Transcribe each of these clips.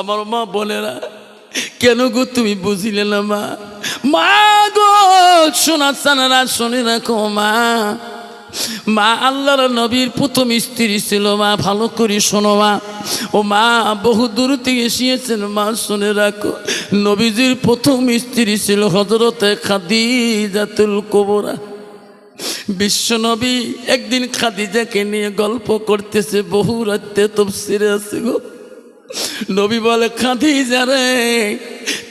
আমার মা বোনেরা কেন গো তুমি বুঝিলে না মা? মা গো, শোনা সানারা, শুনে রাখো মা। মা আল্লাহর নবীর প্রথম স্ত্রী ছিল মা, ভালো করে শোনো মা। ও মা, বহু দূর থেকে এসিয়েছেন মা, শুনে রাখো। নবীজির প্রথম স্ত্রী ছিল হজরতে খাদিজাতুল কোবরা। বিশ্বনবী একদিন খাদিজাকে নিয়ে গল্প করতেছে, বহু রাত্রে তফসিরে আছে গো। নবী বলে খাদিজা রে।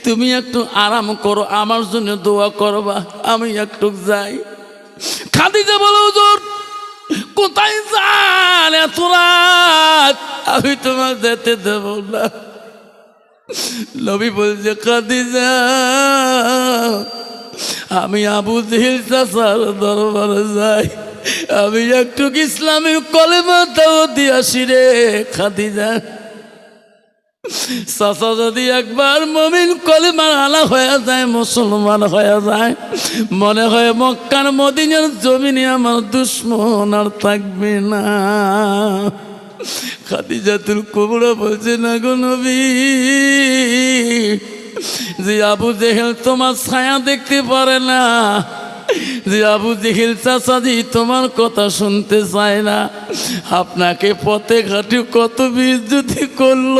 তুমি একটু আরাম করো, আমার জন্য দোয়া করবা, আমি একটু যাই। খাদিজা বলে, হুজুর, কোথায় যান এত রাত? আমি তোমার যেতে দেব না। নবী বলছে খাদিজা আমি আবু জেহেল চাচার দরবারে যাই। আমি একটু ইসলামের কলেমা দাও দিয়ে আসি রে। খাদিজা চাচা যদি একবার মমিন কলেমার আলা হয়ে যায়, মুসলমান হয়ে যায়, মনে হয় মক্কার মদিনার জমিনে আমার দুশ্মন আর থাকবে না। খাদিজাতুল কুবরা বলছে, না গো নবী, যে আবু জেহেল তোমার ছায়া দেখতে পারে না যে আবু জেহেল চাচাজি তোমার কথা শুনতে চায় না। আপনাকে পথে ঘাটে কত বিদ্যুতি করল।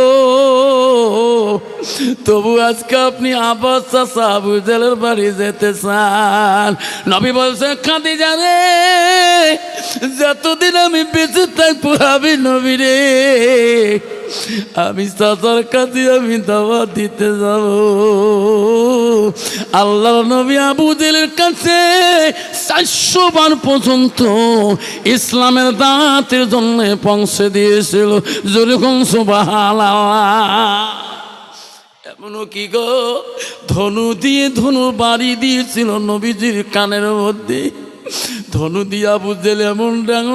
তবু আজকে আপনি আবার চাচা আবু জেলের বাড়ি যেতে চান। নবী বলছে কাঁদি জানে যতদিন আমি বেঁচে থাকব, আমি নবী রে। আমি চাচার কাছে আমি দাওয়া দিতে যাব। আল্লাহ নবী আবু কাছে চারশো বার পর্যন্ত ইসলামের দাঁতের জন্য পৌঁছে দিয়েছিল। যেরকম সুবাহালা এমনও কি গো? ধনু দিয়ে ধনু বাড়ি দিয়েছিল নবীজির কানের মধ্যে। ধনু দিয়া বুঝলে এমন ডাঙ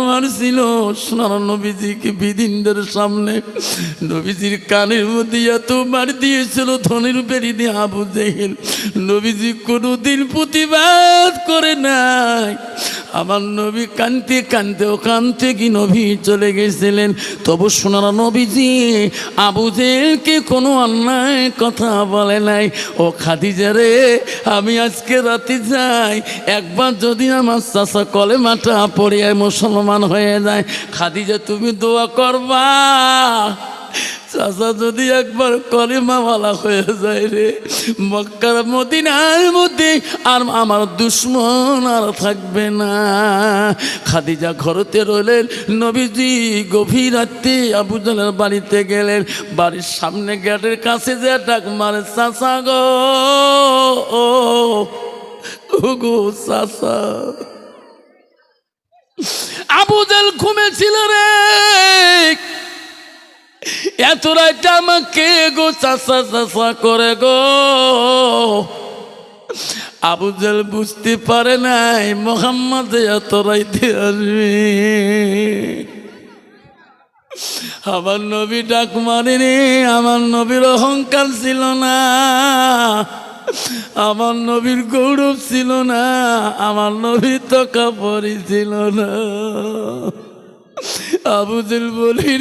সোনার নবীজিকে বিদিনদের সামনে নবীজির কানের মধ্যে এত মার দিয়েছিল, ধনির বেরি দিয়ে জেহেল নবীজি কোনোদিন প্রতিবাদ করে নাই। আমার নবী কানতে কানতে ওখান থেকে নবী চলে গেছিলেন? তবু সোনার নবীজি আবু জেলকে কোনো অন্যায় কথা বলে নাই। ও খাদিজা রে, আমি আজকে রাতে যাই, একবার যদি আমার চাষা কলে মাটা পড়িয়ে মুসলমান হয়ে যায়। খাদিজা, তুমি দোয়া করবা। চাচা, যদি একবার কলিমাওয়ালা হয়ে যায় রে, মক্কার মদিনার মধ্যে আর আমার দুশ্মন আর থাকবে না। খাদিজা ঘরতে রইলেন, নবীজি গভীর রাত্রে আবুজলের বাড়িতে গেলেন। বাড়ির সামনে গেটের কাছে যে ডাক মারে, চাচা গো গো চাচা। আবুজাল ঘুমেছিল রে এত রাইতে আমাকে গো চাষা চাষা করে গো। আবুজাল বুঝতে পারে নাই মোহাম্মদ এত রাইতে আমার নবী ডাক মারেনি আমার নবীর অহংকার ছিল না। আমার নবীর গৌরব ছিল না, আমার নবীর তকা পরি ছিল না। আবুজুল বলি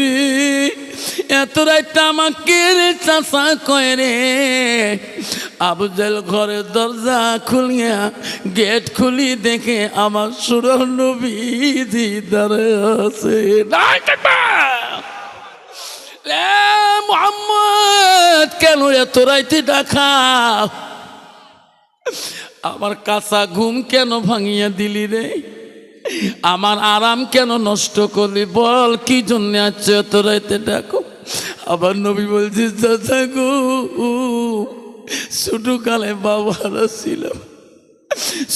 এত রাত আমাকে রে চাষা কয় রে। আবুজেল ঘরের দরজা খুলিয়া, গেট খুলি দেখে আমার সুরর নবী দিদারে আছে। মোহাম্মদ, কেন এত রাইতে ডাকা? আমার কাঁচা ঘুম কেন ভাঙিয়া দিলি রে? আমার আরাম কেন নষ্ট করলি? বল, কি জন্য আছে এত রাইতে ডাকো? আবার নবী বলছি চাচা গো ছোট কালে বাবারা ছিল।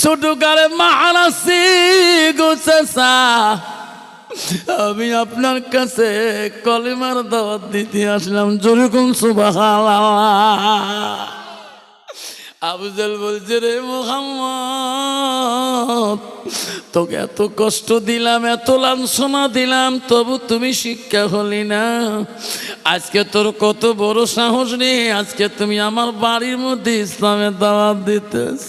ছোট কালে মাহারা সি গো চাচা। আমি আপনার কাছে কলিমার দাওয়াত দিতে আসলাম। যেরকম সুবাহ আবুজাল বলছে, রে মোহাম্মদ, তোকে এত কষ্ট দিলাম, এত লাঞ্ছনা দিলাম, তবু তুমি শিক্ষা হলি না। আজকে তোর কত বড় সাহস নেই আজকে তুমি আমার বাড়ির মধ্যে ইসলামের দাওয়াত দিতেছ।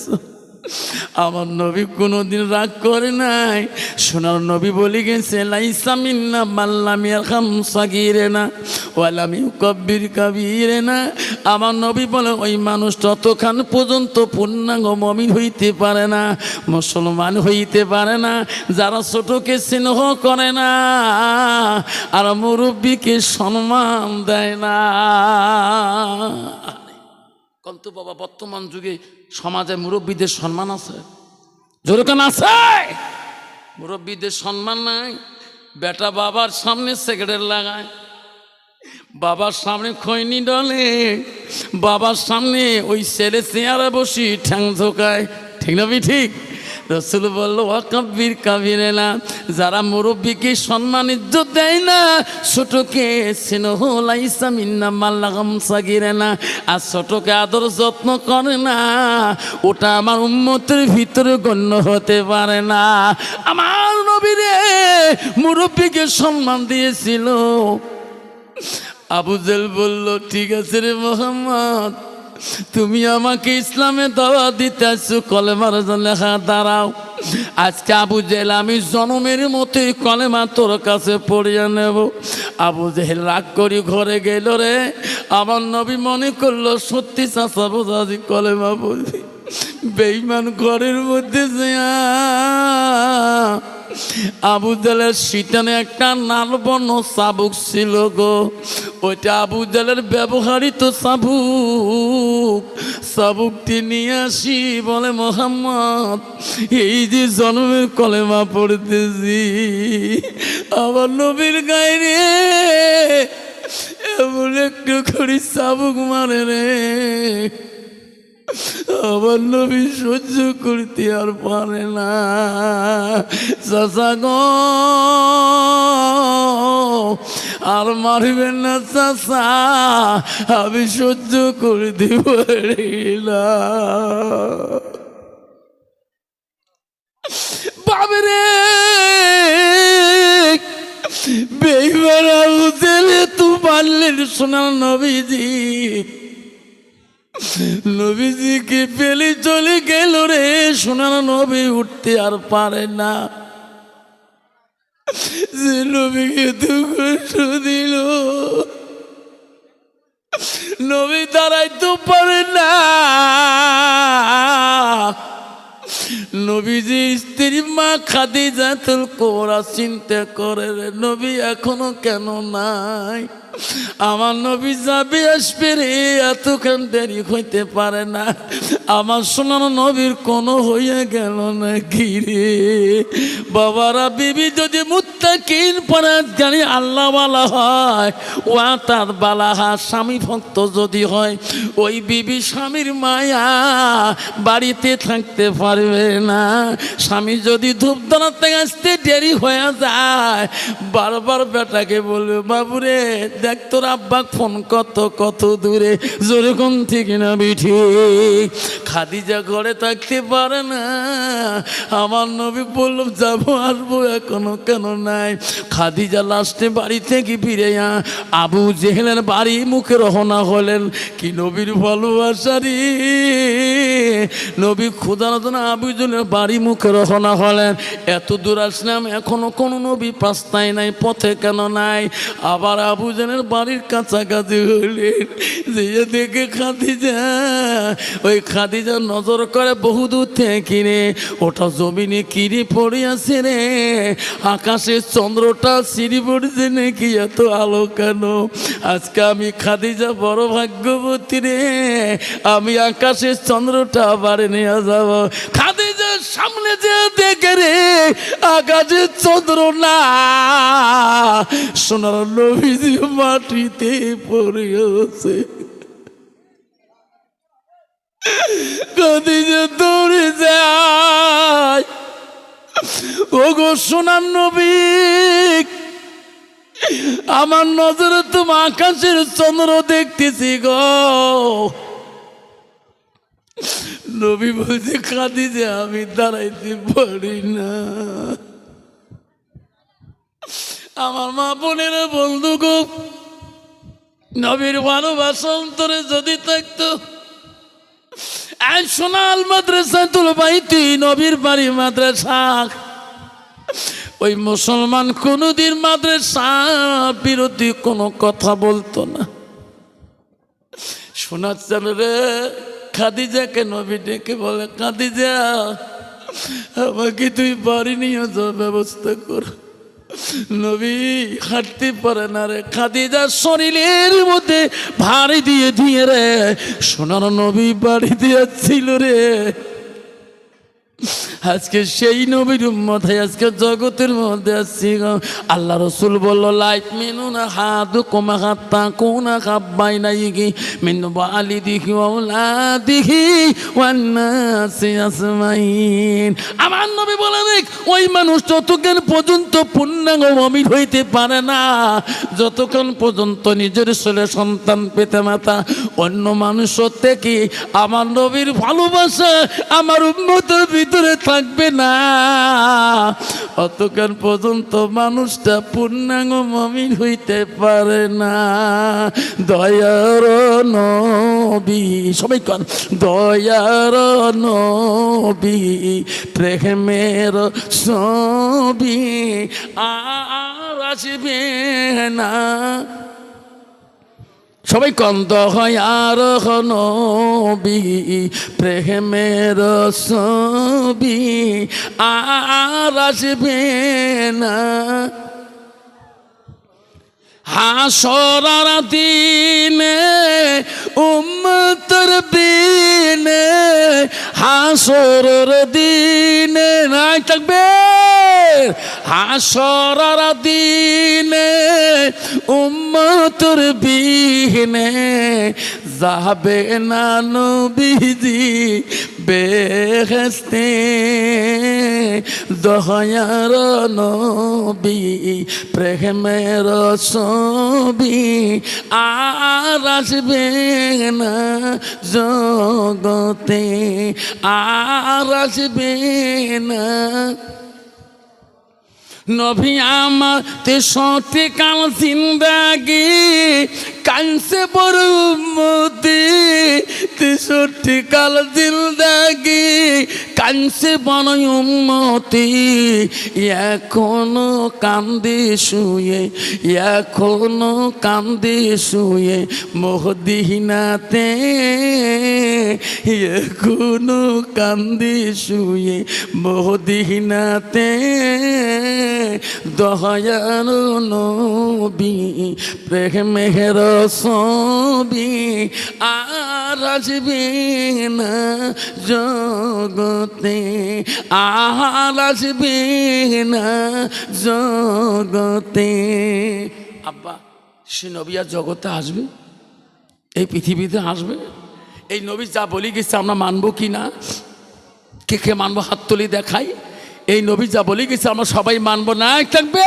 আমার নবী কোনোদিন রাগ করে নাই। সোনার নবী বলি গেছে লাইসামিন্না মাল্লামিয়া খাম সাগিরে না ওয়ালামি কব্বির কাবিরে না। আমার নবী বলে, ওই মানুষ ততক্ষণ পর্যন্ত পূর্ণাঙ্গ মমিন হইতে পারে না, মুসলমান হইতে পারে না, যারা ছোটকে স্নেহ করে না, আর মুরব্বীকে সম্মান দেয় না। কন্ত বাবা, বর্তমান যুগে সমাজে মুরব্বীদের সম্মান আছে? যেরকম আছে? মুরব্বীদের সম্মান নাই। বেটা বাবার সামনে সিগারেট লাগায়। বাবার সামনে খৈনি ডলে, বাবার সামনে ওই ছেলে চেয়ারে বসি ঠ্যাং ধোকায় ঠিক না ঠিক? রসুল বলল কাবিরে না যারা মুরব্বীকে সম্মান, ইজ্জত দেয় না, ছোটকে স্নেহ, লাইসা মিন্না মাল্লাগাম সাগিরে না, আর ছোটকে আদর যত্ন করে না, ওটা আমার উম্মতের ভিতরে গণ্য হতে পারে না। আমার নবীরে মুরব্বীকে সম্মান দিয়েছিল। আবু জেল বলল, ঠিক আছে রে মোহাম্মদ, তুমি আমাকে ইসলামে দাওয়া দিতে আসছো কলেমার লেখা দাঁড়াও। আজকে আবু জেল, আমি জনমের মতোই কলেমা তোর কাছে পড়িয়ে নেব। আবু জেহেল রাগ করি ঘরে গেল রে, আমার নবী মনে করল, সত্যি চাষা বোঝাজি কলেমা বলবি। বেইমান ঘরের মধ্যে যে আবু জালের শীতানে একটা নাল বর্ণ চাবুক ছিল গো। ওইটা আবু জালের ব্যবহারিত চাবুক চাবুকটি নিয়ে আসি বলে, মোহাম্মদ, এই যে জন্মের কলেমা পড়তেছি, আমার নবীর গায়ে রে, এমন একটু করি চাবুক মারে রে। আমার নবী সহ্য করতে আর পারে না। চাষা গো, আর মারবেন না চাষা আমি সহ্য করতে পারি না। বাবরে উজেলে তু পারলেন সোনার নবীজি। নবীজিকে পেলে চলে গেল রে? সোনার নবী উঠতে আর পারে না। যে নবীকে তু কষ্ট দিল। নবী দাঁড়াইতে পারে না। নবীজি স্ত্রী মা খাদি জাতুল কোরা চিন্তা করে রে, নবী এখনও কেন নাই? আমার নবী যাবে আসবে রে এতক্ষণ দেরি হইতে পারে না। আমার সোনার নবীর কোনো হইয়া গেল না রে? বাবারা, বিবি যদি মুত্তাকিন পরাত গাড়ি আল্লাহ বালা হয় ওয়া তার বালাহা স্বামী ভক্ত যদি হয়, ওই বিবি স্বামীর মায়া বাড়িতে থাকতে পারবে না। স্বামী যদি ধূপ দাঁড়াতে আসতে দেরি হয়ে যায়, বারবার বেটাকে বলবে, বাবুরে, দেখ তোর আব্বা ফোন কত কত দূরে, জোরে কোন থেকে না বিঠি খাদিজা ঘরে থাকতে পারে না। আমার নবী বলল, যাব আসব এখনও কেন নাই? খাদিজা লাস্টে বাড়ি থেকে ফিরে আবু জেহেলের বাড়ি মুখে রহনা হলেন, কি নবীর ভালোবাসারি নবী ক্ষুদারতন আবু জেলের বাড়ি মুখে রহনা হলেন, এত দূর আসলাম, এখনও কোনো নবী পাস্তায় নাই, পথে কেন নাই? আবার আবু জেনের বাড়ির কাছাকাছি হলেন যে দেখে খাদিজা, ওই খাদিজা নজর করে বহু দূর থেকে কিনে ওটা জমিনে কিনে পড়ে আছে রে? আকাশে চন্দ্রটা সিঁড়ি পড়ছে নাকি এত আলো কেন? আজকে আমি খাদিজা বড় ভাগ্যবতী রে। আমি আকাশের চন্দ্রটা বাড়ি নিয়ে যাব। খাদিজার সামনে যে দেখে রে, আকাশে চন্দ্র না। সোনার নবীজি মাটিতে পড়ে আছে। খাদিজা দৌড়ে যায়, ওগো সোনার নবী, আমার নজরে তুমি আকাশের চন্দ্র দেখতেছি গো। নবী বলছে, কাঁদি যে আমি দাঁড়াইতে পারি না। আমার মা বোনের বন্ধু গো, নবীর ভালোবাসা অন্তরে যদি থাকতো এই সোনাল মাদ্রাসা তুল বাইতি নবীর বাড়ি মাদ্রাসা। ওই মুসলমান কোনোদিন মাদ্রাসা বিরোধী কোনো কথা বলতো না। শোনাচ্ছেন রে, খাদিজাকে নবী ডেকে বলে, খাদিজা, আমাকে তুই বাড়ি নিয়ে যাওয়ার ব্যবস্থা কর। নবী হাঁটতে পারে না রে খাদিজার শরীরের মধ্যে ভারী দিয়ে দিয়ে রে, সোনার নবী বাড়ি দিয়েছিল রে। আজকে সেই নবীর মধ্যে আজকে জগতের মধ্যে আসছি আল্লাহ রসুল বলল লাইফ মেনু না হাদু কমা হাত্তা কোনা খাব্বাই নাই কি মিনু বালি দিহি ওলা ওয়ান্নাসি আসমাইন। আমার নবী বলে, দেখ, ওই মানুষ যতক্ষণ পর্যন্ত পূর্ণাঙ্গ মমিন হইতে পারে না, যতক্ষণ পর্যন্ত নিজের ছেলে সন্তান পেতে মাতা, অন্য মানুষ থেকে আমার নবীর ভালোবাসা আমার উন্মতের ভিতরে থাকবে না। অতক্ষণ পর্যন্ত মানুষটা পূর্ণাঙ্গ মমিন হইতে পারে না। দয়ার নবী, সবাই কন, দয়ার নবী, প্রেমের ছবি আর আসবে না। সবাই কন্ত হয় আর নবী, প্রেমের ছবি আর আসবে না। হাসরার দিনে, উম্মতর বিনে হাসরের দিনে নাই থাকবে। হাসরার দিনে উম্মতর বিনে যাবে না নবীজি বেহেস্তে দয়ার নবী, প্রেমের ছবি আর আসবে না জগতে। আর আসবে না নভি আমার তেষট্টি কাল জিন্দাগি কানসে বড় মতি তেষট্টি কাল জিন্দাগি, কানসে বড় উন্মতি এখনও কান্দে শুয়ে, এখনও কান্দে শুয়ে মোহদিনাতে এখনও কান্দে শুয়ে মোহদিনাতে দয়ার নবী প্রেমের ছবি আর আসবে না জগতে। আর আসবে না জগতে। আব্বা, সে নবী আর জগতে আসবে? এই পৃথিবীতে আসবে? এই নবী যা বলি গেছে আমরা মানবো কি না? কে কে মানবো হাত তুলি দেখাই। এই নবী যা বলে গেছে আমরা সবাই মানবো। না থাকবে